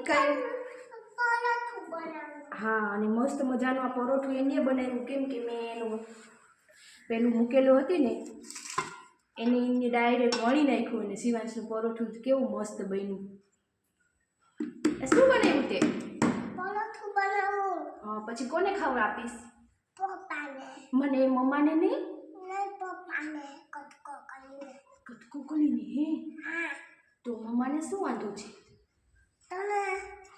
બનાવું હા અને મસ્ત મજાનું આ પરોઠું એને બનાવ્યું. કેમ કે મેં એનું પેલું મૂકેલું હતી ને એને એને ડાયરેક્ટ વણી નાખ્યું અને શિવાંશનું પરોઠું કેવું મસ્ત બન્યું. શું બનાવ્યું તે? પરોઠું બનાવું પછી કોને ખાવા આપીશ? પપ્પાને મને મમ્માને નહીં નહીં પપ્પાને. કટકો કરીને. કટકો કરીને હે હા. તો મમ્માને શું વાંધો છે તને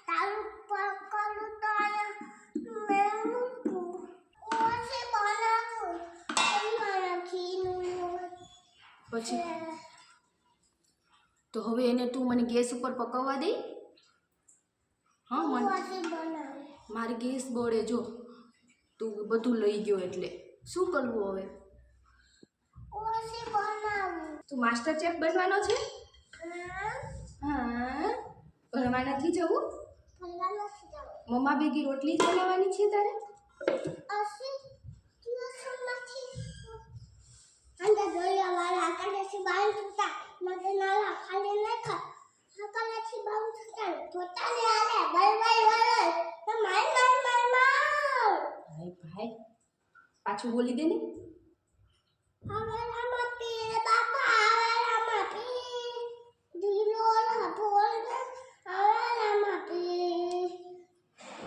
તારું પર કરું તો અહીંયા મેં મૂકું ઓછી બનાવું તમારા ઘીનું પછી તો હવે એને તું મને ગેસ ઉપર પકવવા દે. હા, મને. મારે ગેસ બળે જો. તું બધું લઈ ગયો એટલે. શું કરવું હવે? તું માસ્ટર ચેફ બનવાનો છે? હા. ભણવા નથી જવું? મમ્મા ભેગી રોટલી જ બનાવવાની છે તારે? અંદર જોયા વાળા આકાશથી બાર છૂટા મને નાલા ખાલી નહીં ખા આકાશથી બાર છૂટા જોતા ને આલે બાય બાય તો માર માર માર માર. ભાઈ પાછું બોલી દે હવે રામા પીર બાપા હવે રામા પીર ધીરો ના બોલ ને હવે રામા પીર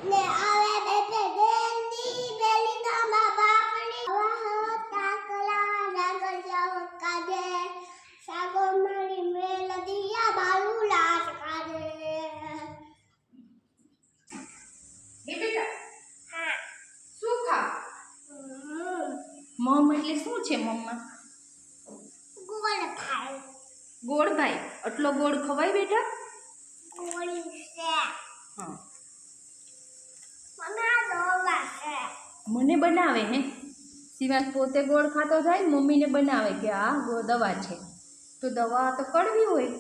ને હવે બેટે બેલી બેલી ગામા બાપડી વાહ તાકલા રાગલ જાવ કાદે સાગો મારી મેલ દિયા બાલુ લાટ કાદે એ બેટા હા શું ખા મમ એટલે શું છે મમ્મા? ગોળ ખાય ભાઈ આટલો ગોળ ખવાય બેટા? મને બનાવે હે? સિવાય પોતે ગોળ ખાતો જાય મમ્મીને બનાવે કે આ દવા છે. તો દવા તો કડવી હોય.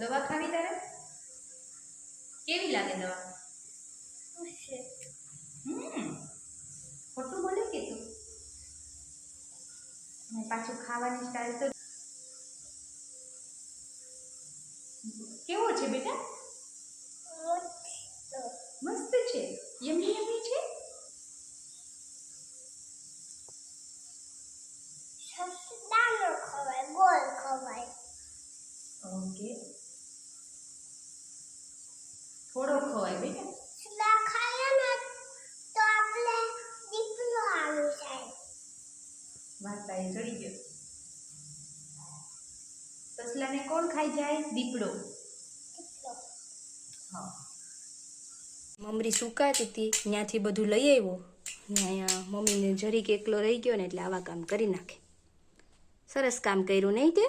દવા ખાવી તારે? કેવી લાગે દવા હમ ખોટું બોલે કે તું અને પાછું ખાવાની સ્ટાઇલ તો કેવો છે બેટા? મસ્ત છે. યમી યમી છે? ઓકે. થોડો ખવાય બેટા. સસલા ખાઈએ ને તો આપણે દીપલો આવી જાય. વાર્તા એ ચડી ગયો. સસલાને કોણ ખાઈ જાય? દીપડો. હા. મમરી સુકાતી હતી ત્યાંથી બધું લઈ આવ્યો. ને અહીંયા મમ્મીને જરીક એકલો રહી ગયો ને એટલે આવા કામ કરી નાખે. સરસ કામ કર્યું નહીં તે?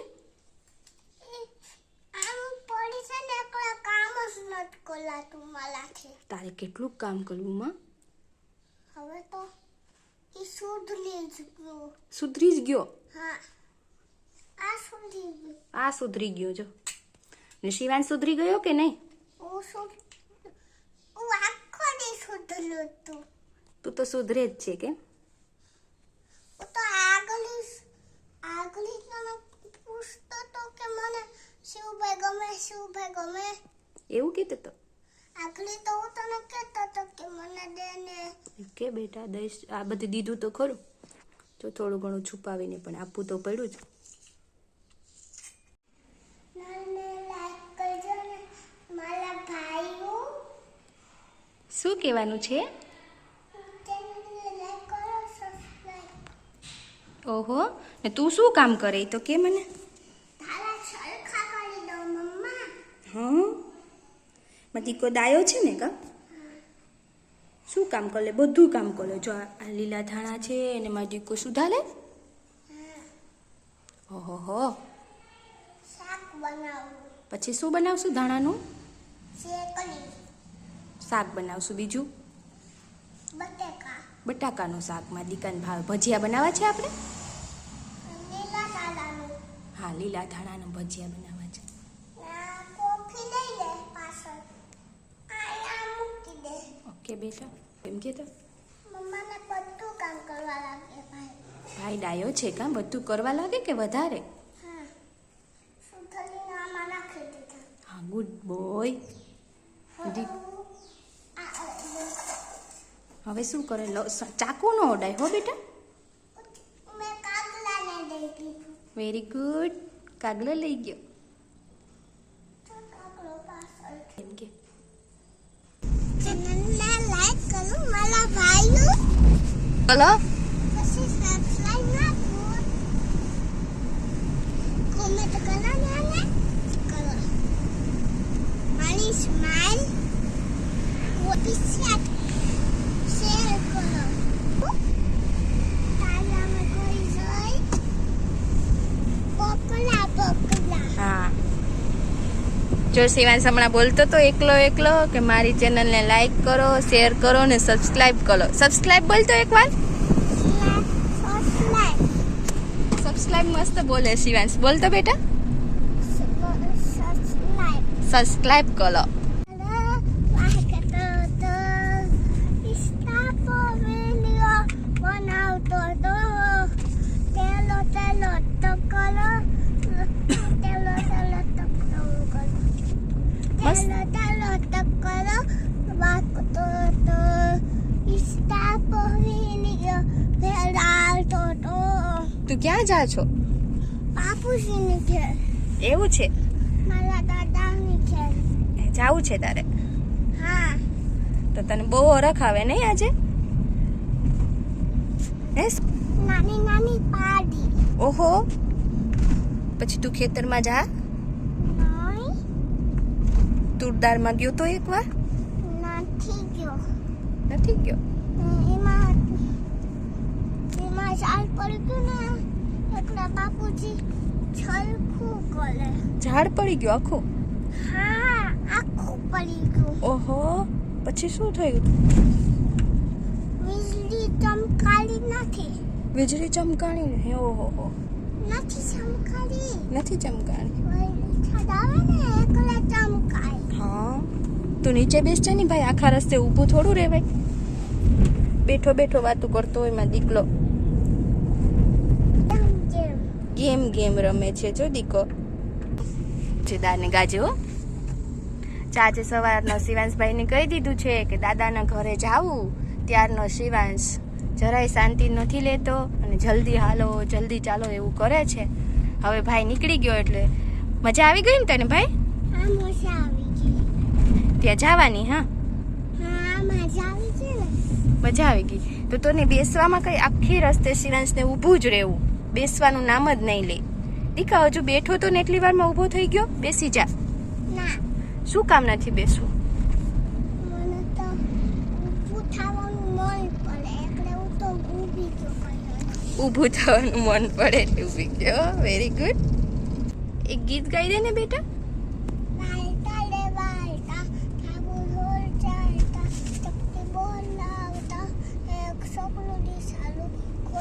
તારે કેટલું કામ કરવું માં? હવે તો સુધરી જ ગયું. સુધરી જ ગયું? આ સુધરી ગયો જો. ને શિવાન સુધરી ગયો કે નહીં? તું. તો સુધરે જ છે કે હું તો આગલી આગલી તને પૂછતો તો કે મને શિવભાઈ ગમે શિવભાઈ ગમે? એવું કીધું તો? આગલી તો હું તને કહેતો તો કે મને દે ને. કે બેટા દઈશ આ બધું દીધું તો ખરું. તો થોડું ઘણું છુપાવીને પણ આપવું તો પડ્યું જ મને લાઈક કરજો ને મારા ભાઈઓ શું કહેવાનું છે? ઓહો ને તું શું કામ કરે તો કે મને? હા કો દાયો છે ને કા? શું કામ કરે? બધું કામ કરે. જો આ લીલા ધાણા છે અને મારી દીકો સુધારે ઓહો હો. પછી શું બનાવશું ધાણાનું? શાક બનાવશું બીજું? બટાકાનું શાકમાં દીકાન ભાવ. ભજીયા બનાવવા છે આપણે? હા લીલા ધાણાના ભજીયા બનાવવા છે. ઓકે બેટા. એમ કે ભાઈ. ડાયો છે કાં બધું કરવા લાગે કે વધારે? હા. ગુડ બોય હવે શું કરે? ચાકુ નો ઓડાય હો બેટા. વેરી ગુડ કાગલો લઈ ગયો. ચેનલને લાઈક કરો મારા બોલો પછી સબસ્ક્રાઇબ ના કરો કોમેન્ટ કરો ને આને કરો મારી સ્માઈલ કોટી સેટ શેર કરો તારામાં કોઈ જોઈ પકડા પકડા હા જો શિવાંશ હમણાં બોલતો તો એકલો એકલો કે મારી ચેનલને લાઈક કરો શેર કરો ને સબસ્ક્રાઈબ કરો. સબસ્ક્રાઈબ બોલતો એકવાર સબસ્ક્રાઇબ સબસ્ક્રાઇબ મસ્ત બોલે શિવાંશ. બોલતો બેટા? સબસ્ક્રાઇબ કરો. ક્યાં જા છો? બાપુજીની ઘેર. એવું છે? મારા દાદાની ઘેર. જાવું છે તારે? હા. તો તને બહુ ઓરખ આવે નહીં આજે? હે? નાની નાની પાડી. ઓહો. પછી તું ખેતરમાં જા. તુરદારમાં ગયો તો એકવાર? નથી ગયો. નથી ગયો? એમાં એમાં ચાલ પડી ગયું ને એટલે બાપુજી છલકું કરે ઝાડ પડી ગયો આખું? હા આખું પડી ગયું. ઓહો પછી શું થયું? વીજળી ચમકાળી નથી. વીજળી ચમકાણી નહીં ઓહો હો. નથી ચમકાળી. નથી ચમકાણી? હા. તું નીચે બેસજે ને ભાઈ આખા રસ્તે ઊભું થોડું રહેવાય. બેઠો બેઠો વાતું કરતો હોય એમાં દીકલો ગેમ ગેમ રમે છે જો દીકો. જે દાને ગાજે હો. ચાચે સવારનો શિવાંશભાઈને કહી દીધું છે કે દાદાના ઘરે જાવું ત્યારનો શિવાંશ જરાય શાંતિ નથી લેતો અને જલ્દી હાલો જલ્દી ચાલો એવું કરે છે. હવે ભાઈ નીકળી ગયો એટલે મજા આવી ગઈ ને તને ભાઈ? આ મજા આવી ગઈ. ત્યાં જવાની હા? હા મજા આવી ગઈ મજા આવી ગઈ. તો તને બેસવામાં કઈ આખી રસ્તે શિવાંશને ઊભું જ રહેવું. બેસવાનું નામ જ નહીં લે. દીકા હજુ બેઠો તો ને એટલી વારમાં ઊભો થઈ ગયો? બેસી જા. શું કામ નથી બેસવું? ઊભું થવાનું મન પડે. એટલે ઊભી ગયો વેરી ગુડ એક ગીત ગાઈ દે ને બેટા.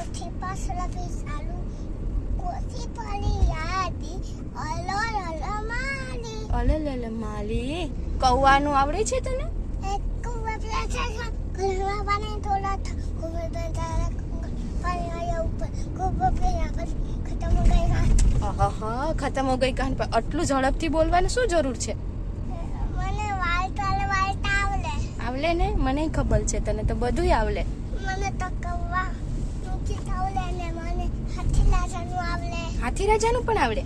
કોઠી પાછળ બેસાલું કોઠી પડી યાદી અલો અલો મારી અલલ માલી કૌવાનું આવડે છે તને? એક કુવા પ્યાસા છે ઘરમાં પાણી થોડા કુવે બેઠા પાણી ઉપર કુવા પ્યા પછી ખતમ ગઈ હા આહા ખતમ હો ગઈ કાન પર. આટલું ઝડપથી બોલવાની શું જરૂર છે? મને વાલતા વાલતા આવડે આવલે ને? મને ખબર છે તને તો બધુંય આવલે મને તો કૌવા ટૂંકી આવડે ને મને હાથી નાચવાનું આવડે હાથી રાજાનું પણ આવડે.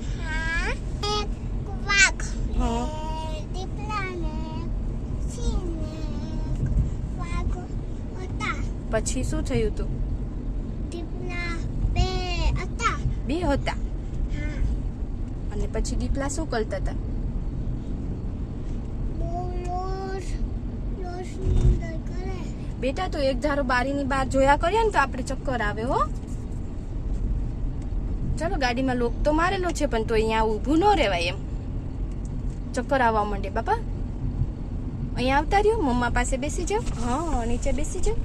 પછી શું થયું તું? બે હતા. અને પછી દીપલા શું કરતા હતા? બેટા, તો એક ધારો બારીની બહાર જોયા કરીએ ને તો આપણે ચક્કર આવે હો. ચાલો ગાડીમાં લોક તો મારેલો છે, પણ તો અહીંયા ઊભું ન રહેવાય એમ. ચક્કર આવવા માંડે, બાપા. અહીંયા આવતા રહ્યો? મમ્મા પાસે બેસી જાઓ. હા, નીચે બેસી જાઓ.